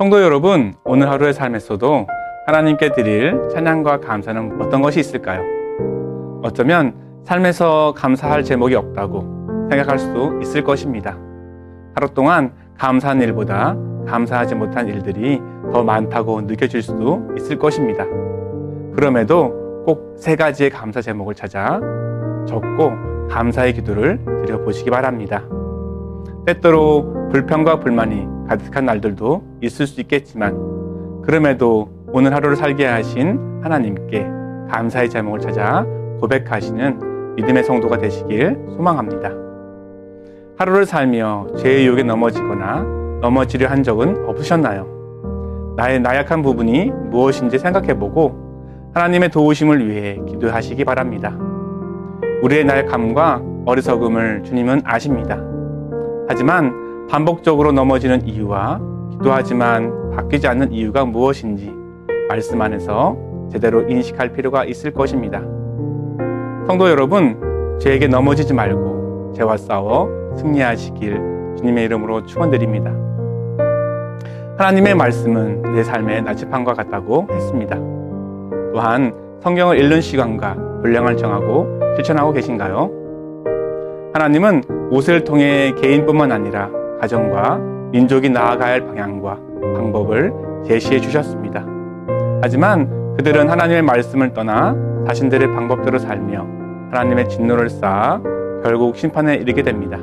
성도 여러분, 오늘 하루의 삶에서도 하나님께 드릴 찬양과 감사는 어떤 것이 있을까요? 어쩌면 삶에서 감사할 제목이 없다고 생각할 수도 있을 것입니다. 하루 동안 감사한 일보다 감사하지 못한 일들이 더 많다고 느껴질 수도 있을 것입니다. 그럼에도 꼭 세 가지의 감사 제목을 찾아 적고 감사의 기도를 드려보시기 바랍니다. 때때로 불평과 불만이 가득한 날들도 있을 수 있겠지만 그럼에도 오늘 하루를 살게 하신 하나님께 감사의 제목을 찾아 고백하시는 믿음의 성도가 되시길 소망합니다. 하루를 살며 죄의 유혹에 넘어지거나 넘어지려 한 적은 없으셨나요? 나의 나약한 부분이 무엇인지 생각해보고 하나님의 도우심을 위해 기도하시기 바랍니다. 우리의 나약함과 어리석음을 주님은 아십니다. 하지만 반복적으로 넘어지는 이유와 기도하지만 바뀌지 않는 이유가 무엇인지 말씀 안에서 제대로 인식할 필요가 있을 것입니다. 성도 여러분, 죄에게 넘어지지 말고 죄와 싸워 승리하시길 주님의 이름으로 축원드립니다. 하나님의 말씀은 내 삶의 나치판과 같다고 했습니다. 또한 성경을 읽는 시간과 분량을 정하고 실천하고 계신가요? 하나님은 옷을 통해 개인뿐만 아니라 가정과 민족이 나아가야 할 방향과 방법을 제시해 주셨습니다. 하지만 그들은 하나님의 말씀을 떠나 자신들의 방법대로 살며 하나님의 진노를 쌓아 결국 심판에 이르게 됩니다.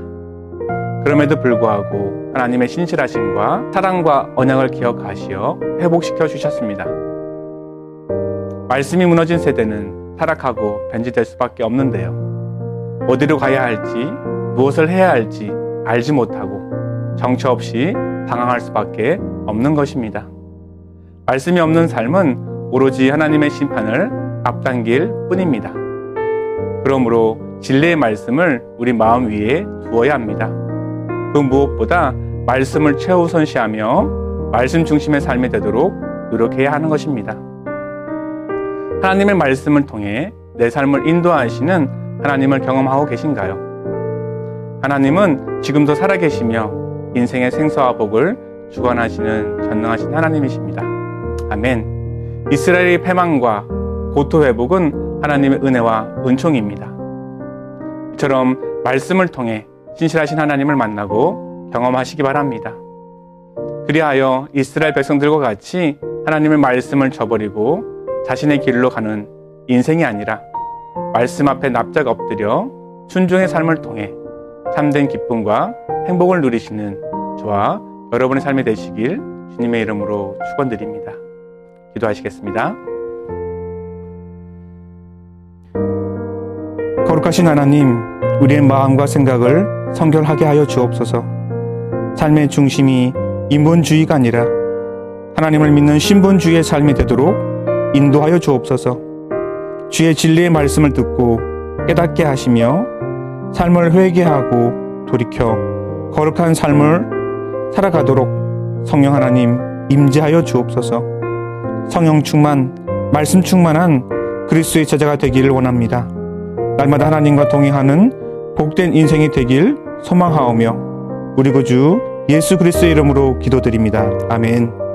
그럼에도 불구하고 하나님의 신실하심과 사랑과 언약을 기억하시어 회복시켜 주셨습니다. 말씀이 무너진 세대는 타락하고 변질될 수밖에 없는데요. 어디로 가야 할지, 무엇을 해야 할지 알지 못하고 정처 없이 당황할 수밖에 없는 것입니다. 말씀이 없는 삶은 오로지 하나님의 심판을 앞당길 뿐입니다. 그러므로 진리의 말씀을 우리 마음 위에 두어야 합니다. 그 무엇보다 말씀을 최우선시하며 말씀 중심의 삶이 되도록 노력해야 하는 것입니다. 하나님의 말씀을 통해 내 삶을 인도하시는 하나님을 경험하고 계신가요? 하나님은 지금도 살아계시며 인생의 생사와 복을 주관하시는 전능하신 하나님이십니다. 아멘. 이스라엘의 패망과 고토 회복은 하나님의 은혜와 은총입니다. 이처럼 말씀을 통해 신실하신 하나님을 만나고 경험하시기 바랍니다. 그리하여 이스라엘 백성들과 같이 하나님의 말씀을 저버리고 자신의 길로 가는 인생이 아니라 말씀 앞에 납작 엎드려 순종의 삶을 통해 참된 기쁨과 행복을 누리시는 저와 여러분의 삶이 되시길 주님의 이름으로 축원드립니다. 기도하시겠습니다. 거룩하신 하나님, 우리의 마음과 생각을 성결하게 하여 주옵소서. 삶의 중심이 인본주의가 아니라 하나님을 믿는 신본주의의 삶이 되도록 인도하여 주옵소서. 주의 진리의 말씀을 듣고 깨닫게 하시며 삶을 회개하고 돌이켜 거룩한 삶을 살아가도록 성령 하나님 임재하여 주옵소서. 성령 충만, 말씀 충만한 그리스도의 제자가 되기를 원합니다. 날마다 하나님과 동행하는 복된 인생이 되길 소망하오며 우리 구주 예수 그리스도의 이름으로 기도드립니다. 아멘.